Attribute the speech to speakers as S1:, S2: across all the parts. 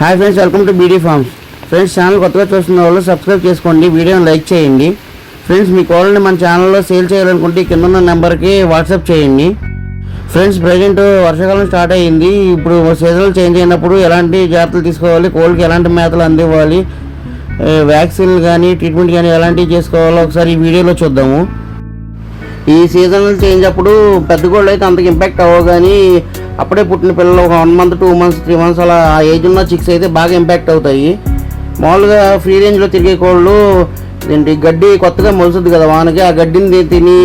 S1: Hi friends welcome to BD farms friends channel కొత్తగా చూస్తున్న వాళ్ళు సబ్స్క్రైబ్ చేసుకోండి వీడియోని లైక్ చేయండి. ఫ్రెండ్స్ మీ కోళ్ళని మన ఛానల్లో సేల్ చేయాలనుకుంటే కింద ఉన్న నెంబర్కి వాట్సాప్ చేయండి. ఫ్రెండ్స్ ప్రజెంట్ వర్షాకాలం స్టార్ట్ అయ్యింది. ఇప్పుడు సీజన్లు చేంజ్ అయినప్పుడు ఎలాంటి జాగ్రత్తలు తీసుకోవాలి? కోళ్ళకి ఎలాంటి మేతలు అందివ్వాలి? వ్యాక్సిన్ కానీ ట్రీట్మెంట్ కానీ ఎలాంటివి చేసుకోవాలో ఒకసారి ఈ వీడియోలో చూద్దాము. ఈ సీజనల్ చేంజ్ అప్పుడు పెద్ద కోళ్ళు అయితే అంతకు ఇంపాక్ట్ అవ్వవు కానీ అప్పుడే పుట్టిన పిల్లలు ఒక one month two months three months అలా ఆ ఏజ్ ఉన్న చిక్స్ అయితే బాగా ఇంపాక్ట్ అవుతాయి. మామూలుగా ఫ్రీ రేంజ్లో తిరిగే కోళ్ళు ఏంటి గడ్డి కొత్తగా మొలుస్తుంది కదా వానకి ఆ గడ్డిని తిని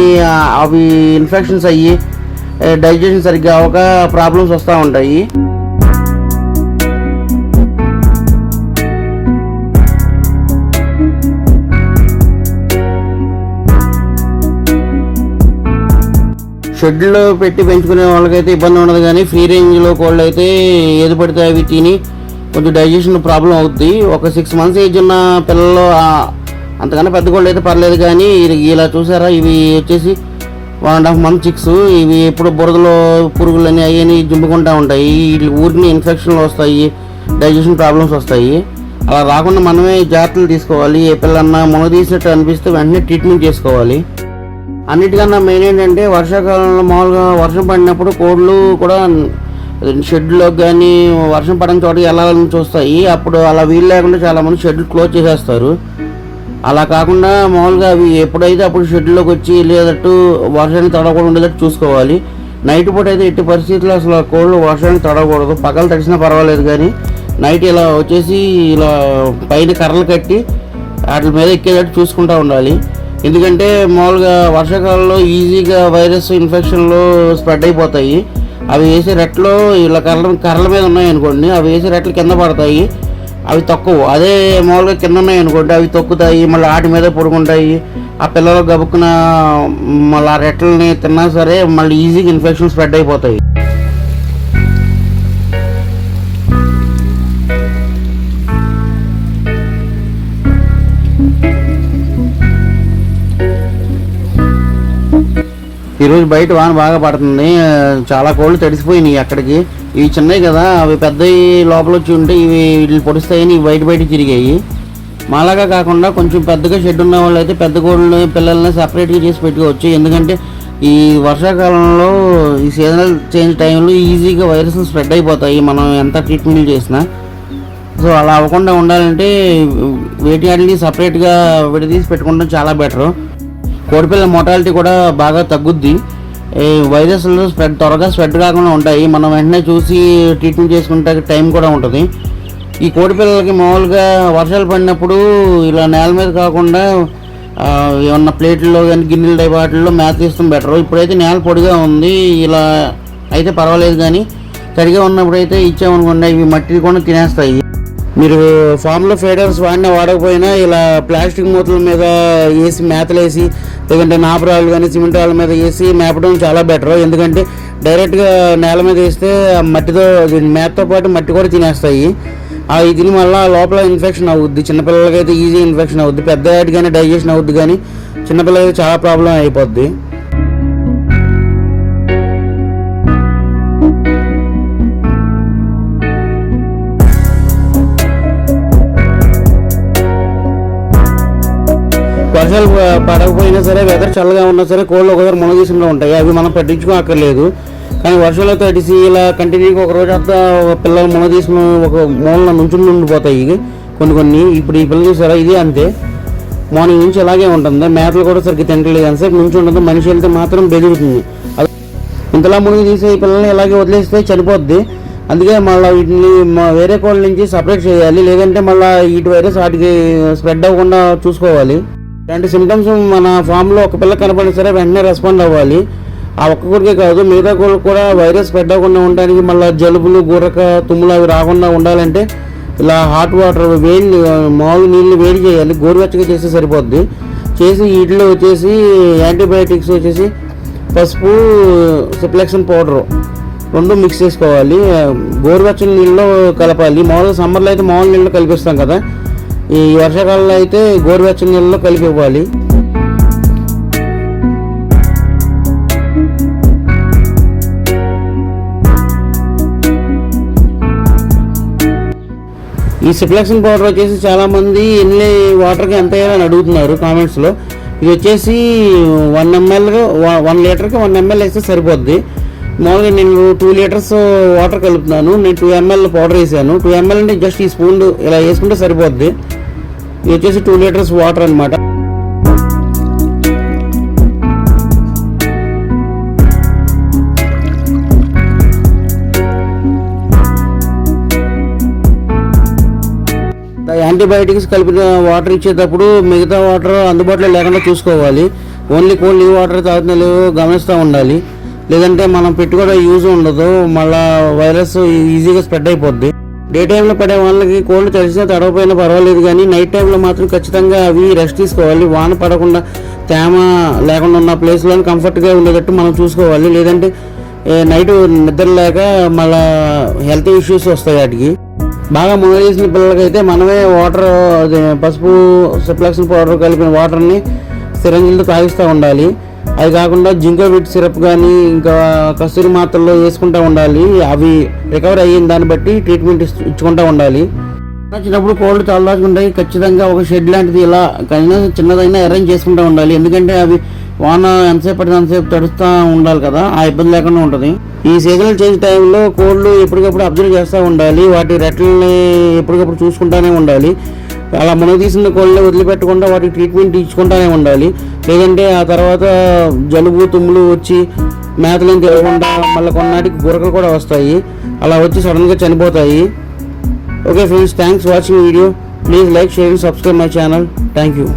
S1: అవి ఇన్ఫెక్షన్స్ అయ్యి డైజెషన్ సరిగ్గా అవ్వక ప్రాబ్లమ్స్ వస్తూ ఉంటాయి. షెడ్లో పెట్టి పెంచుకునే వాళ్ళకైతే ఇబ్బంది ఉండదు కానీ ఫ్రీ రేంజ్లో కోళ్ళు అయితే ఏది పడితే అవి తిని కొంచెం డైజెషన్ ప్రాబ్లం అవుద్ది. ఒక సిక్స్ మంత్స్ ఏజ్ ఉన్న పిల్లలు అంతకన్నా పెద్ద కోళ్ళు అయితే పర్లేదు కానీ ఇలా చూసారా? ఇవి వచ్చేసి one and half month chicks ఇవి ఎప్పుడు బురదలో పురుగులని అవన్నీ జుంపుకుంటూ ఉంటాయి. వీటి ఊరికి ఇన్ఫెక్షన్లు వస్తాయి డైజెషన్ ప్రాబ్లమ్స్ వస్తాయి. అలా రాకుండా మనమే జాగ్రత్తలు తీసుకోవాలి. ఏ పిల్లన్నా మునగ తీసినట్టు అనిపిస్తే వెంటనే ట్రీట్మెంట్ చేసుకోవాలి. అన్నిటికన్నా మెయిన్ ఏంటంటే వర్షాకాలంలో మామూలుగా వర్షం పడినప్పుడు కోళ్ళు కూడా షెడ్లో కానీ వర్షం పడిన చోటకి వెళ్ళాలని చూస్తాయి. అప్పుడు అలా వీలు లేకుండా చాలామంది షెడ్లు క్లోజ్ చేసేస్తారు. అలా కాకుండా మామూలుగా అవి ఎప్పుడైతే అప్పుడు షెడ్లోకి వచ్చి లేదట్టు వర్షాన్ని తడవకుండా ఉండేటట్టు చూసుకోవాలి. నైట్ పూట అయితే ఎట్టి పరిస్థితుల్లో అసలు కోళ్ళు వర్షానికి తడవకూడదు. పగలు తడిసినా పర్వాలేదు కానీ నైట్ ఇలా వచ్చేసి ఇలా పైన కర్రలు కట్టి వాటి మీద ఎక్కేటట్టు చూసుకుంటూ ఉండాలి. ఎందుకంటే మామూలుగా వర్షాకాలంలో ఈజీగా వైరస్ ఇన్ఫెక్షన్లు స్ప్రెడ్ అయిపోతాయి. అవి వేసే రెట్లు ఇలా కర్ర కర్రల మీద ఉన్నాయి అనుకోండి అవి వేసే రెట్లు కింద పడతాయి. అవి తక్కువ. అదే మామూలుగా కింద ఉన్నాయి అనుకోండి అవి తొక్కుతాయి మళ్ళీ ఆటి మీద పడుకుంటాయి. ఆ పిల్లలు గబుక్కున మళ్ళీ ఆ రెట్లని తిన్నా సరే మళ్ళీ ఈజీగా ఇన్ఫెక్షన్ స్ప్రెడ్ అయిపోతాయి. ఈరోజు బయట వాన బాగా పడుతుంది. చాలా కోళ్ళు తడిసిపోయినాయి అక్కడికి. ఇవి చిన్నవి కదా అవి పెద్దవి లోపల వచ్చి ఉంటే ఇవి వీటిని పొడుస్తాయని ఇవి బయట బయట తిరిగాయి. మాలాగా కాకుండా కొంచెం పెద్దగా షెడ్ ఉన్న వాళ్ళు అయితే పెద్ద కోళ్ళని పిల్లల్ని సపరేట్గా చేసి పెట్టుకోవచ్చు. ఎందుకంటే ఈ వర్షాకాలంలో ఈ సీజనల్ చేంజ్ టైంలో ఈజీగా వైరస్ స్ప్రెడ్ అయిపోతాయి. మనం ఎంత ట్రీట్మెంట్ చేసినా. సో అలా అవ్వకుండా ఉండాలంటే వేటి వాటిని సపరేట్గా విడదీసి పెట్టుకోవడం చాలా బెటర్ కోడిపిల్ల మోటాలిటీ కూడా బాగా తగ్గుద్ది. ఈ వైరస్లు స్ప్రెడ్ త్వరగా స్ప్రెడ్ కాకుండా ఉంటాయి. మనం వెంటనే చూసి ట్రీట్మెంట్ చేసుకుంటే టైం కూడా ఉంటుంది. ఈ కోడిపిల్లలకి మామూలుగా వర్షాలు పడినప్పుడు ఇలా నేల మీద కాకుండా ఏమన్నా ప్లేట్లో కానీ గిన్నెల టైప్ వాటిల్లో మేత తీస్తాం బెటర్ ఇప్పుడైతే నేల పొడిగా ఉంది. ఇలా అయితే పర్వాలేదు కానీ తడిగా ఉన్నప్పుడు అయితే ఇచ్చామనుకోండి ఇవి మట్టిని కూడా తినేస్తాయి. మీరు ఫామ్లో ఫీడర్స్ వాడినా వాడకపోయినా ఇలా ప్లాస్టిక్ మూతల మీద వేసి మేతలు వేసి లేదంటే నాపరాలు కానీ సిమెంట్ రాళ్ళ మీద వేసి మేపడం చాలా బెటర్ ఎందుకంటే డైరెక్ట్గా నేల మీద వేస్తే మట్టితో మేతతో పాటు మట్టి కూడా తినేస్తాయి. ఆ తిని మళ్ళీ లోపల ఇన్ఫెక్షన్ అవుద్ది. చిన్నపిల్లలకి అయితే ఈజీ ఇన్ఫెక్షన్ అవుద్ది. పెద్ద కానీ డైజెషన్ అవుద్ది కానీ చిన్నపిల్లలకి చాలా ప్రాబ్లం అయిపోద్ది. వర్షాలు పడకపోయినా సరే వెదర్ చల్లగా ఉన్నా సరే కోళ్ళు ఒకసారి మునగీసంలో ఉంటాయి. అవి మనం పట్టించుకోక్కర్లేదు కానీ వర్షాలు తడిసి ఇలా కంటిన్యూగా ఒక రోజు అంతా పిల్లలు మునగీసిన ఒక మూలన నుంచుని ఉండిపోతాయి కొన్ని కొన్ని. ఇప్పుడు ఈ పిల్లలు చూసారా? ఇది అంతే. మార్నింగ్ నుంచి అలాగే ఉంటుంది. మేతలు కూడా సరిగ్గా తింటలేదు ఎంతసేపు నుంచి ఉంటుంది మనిషి వెళ్తే మాత్రం బెదురుతుంది. అది ఇంతలా మునిగి తీసే ఈ పిల్లల్ని ఇలాగే వదిలేస్తే చనిపోద్ది. అందుకే మళ్ళీ వీటిని వేరే కోళ్ళ నుంచి సపరేట్ చేయాలి. లేదంటే మళ్ళీ వీటి వైరస్ వాటికి స్ప్రెడ్ అవ్వకుండా చూసుకోవాలి. ఇలాంటి సిమ్టమ్స్ మన ఫామ్లో ఒక పిల్ల కనపడిన సరే వెంటనే రెస్పాండ్ అవ్వాలి. ఆ ఒక్క కొడుకే కాదు మిగతా కొడుకు కూడా వైరస్ స్ప్రెడ్ అవ్వకుండా ఉండడానికి మళ్ళీ జలుబులు గుర్రక తుమ్ములు అవి రాకుండా ఉండాలంటే ఇలా హాట్ వాటర్ వేడి మామూలు నీళ్ళు వేడి చేయాలి గోరువెచ్చగా చేస్తే సరిపోద్ది. చేసి వీటిలో వచ్చేసి యాంటీబయాటిక్స్ వచ్చేసి పసుపు సిప్లెక్సన్ పౌడరు రెండు మిక్స్ చేసుకోవాలి. గోరువెచ్చని నీళ్ళలో కలపాలి. మామూలుగా సమ్మర్లో అయితే మామూలు నీళ్ళు కలిపిస్తాం కదా. ఈ వర్షాకాలంలో అయితే గోరువెచ్చని నీళ్ళలో కలిపి ఇవ్వాలి. ఈ సిప్లెక్సిన్ పౌడర్ వచ్చేసి చాలామంది ఎన్ని వాటర్కి ఎంత వేయాలని అడుగుతున్నారు కామెంట్స్లో. ఇది వచ్చేసి వన్ ఎంఎల్గా వన్ లీటర్కి వన్ ఎంఎల్ వేస్తే సరిపోద్ది. మామూలుగా నేను టూ లీటర్స్ వాటర్ కలుపుతున్నాను. నేను టూ ఎంఎల్ పౌడర్ వేసాను. టూ ఎంఎల్ అంటే జస్ట్ ఈ స్పూన్ ఇలా వేసుకుంటే సరిపోద్ది. ఇది వచ్చేసి టూ లీటర్స్ వాటర్ అనమాట యాంటీబయాటిక్స్ కలిపిన వాటర్ ఇచ్చేటప్పుడు మిగతా వాటర్ అందుబాటులో లేకుండా చూసుకోవాలి. ఓన్లీ కోల్డ్ వాటర్ తాగుతున్న లేవో గమనిస్తూ ఉండాలి. లేదంటే మనం పెట్టుకోవడం యూజ్ ఉండదు. మళ్ళా వైరస్ ఈజీగా స్ప్రెడ్ అయిపోద్ది. డే టైంలో పడే వాళ్ళకి కోల్డ్ తెలిసినా తడవపోయినా పర్వాలేదు కానీ నైట్ టైంలో మాత్రం ఖచ్చితంగా అవి రెస్ట్ తీసుకోవాలి. వాన పడకుండా తేమ లేకుండా ఉన్న ప్లేస్లో కంఫర్ట్గా ఉండేటట్టు మనం చూసుకోవాలి. లేదంటే నైట్ నిద్ర లేక మళ్ళా హెల్త్ ఇష్యూస్ వస్తాయి వాటికి. బాగా మునగేసిన పిల్లలకైతే మనమే వాటర్ పసుపు సిప్లక్సిన్ పౌడర్ కలిపిన వాటర్ని సిరంజిలతో తాగిస్తూ ఉండాలి. అది కాకుండా జింకో విట్ సిరప్ కానీ ఇంకా కస్తూరి మాత్రలో వేసుకుంటూ ఉండాలి. అవి రికవర్ అయిన దాన్ని బట్టి ట్రీట్మెంట్ ఇచ్చుకుంటూ ఉండాలి. వచ్చినప్పుడు చాలా ఉంటాయి ఖచ్చితంగా ఒక షెడ్ లాంటిది ఇలా కనీసం చిన్నదైనా అరేంజ్ చేసుకుంటూ ఉండాలి. ఎందుకంటే అవి వాన ఎంతసేపు పడితే ఎంతసేపు తడుస్తూ ఉండాలి కదా ఆ ఇబ్బంది లేకుండా ఉంటుంది. ఈ సీజనల్ చేంజ్ టైంలో కోళ్ళు ఎప్పటికప్పుడు అబ్జర్వ్ చేస్తూ ఉండాలి. వాటి రెట్లని ఎప్పటికప్పుడు చూసుకుంటూనే ఉండాలి. అలా మునగ తీసిన కోళ్ళని వదిలిపెట్టకుండా వాటికి ట్రీట్మెంట్ ఇచ్చుకుంటానే ఉండాలి. లేదంటే ఆ తర్వాత జలుబు తుమ్ములు వచ్చి మేతలను తిరగకుండా మళ్ళీ కొన్నాటికి గురకలు కూడా వస్తాయి. అలా వచ్చి సడన్గా చనిపోతాయి. Okay friends thanks watching video please like share subscribe my channel thank you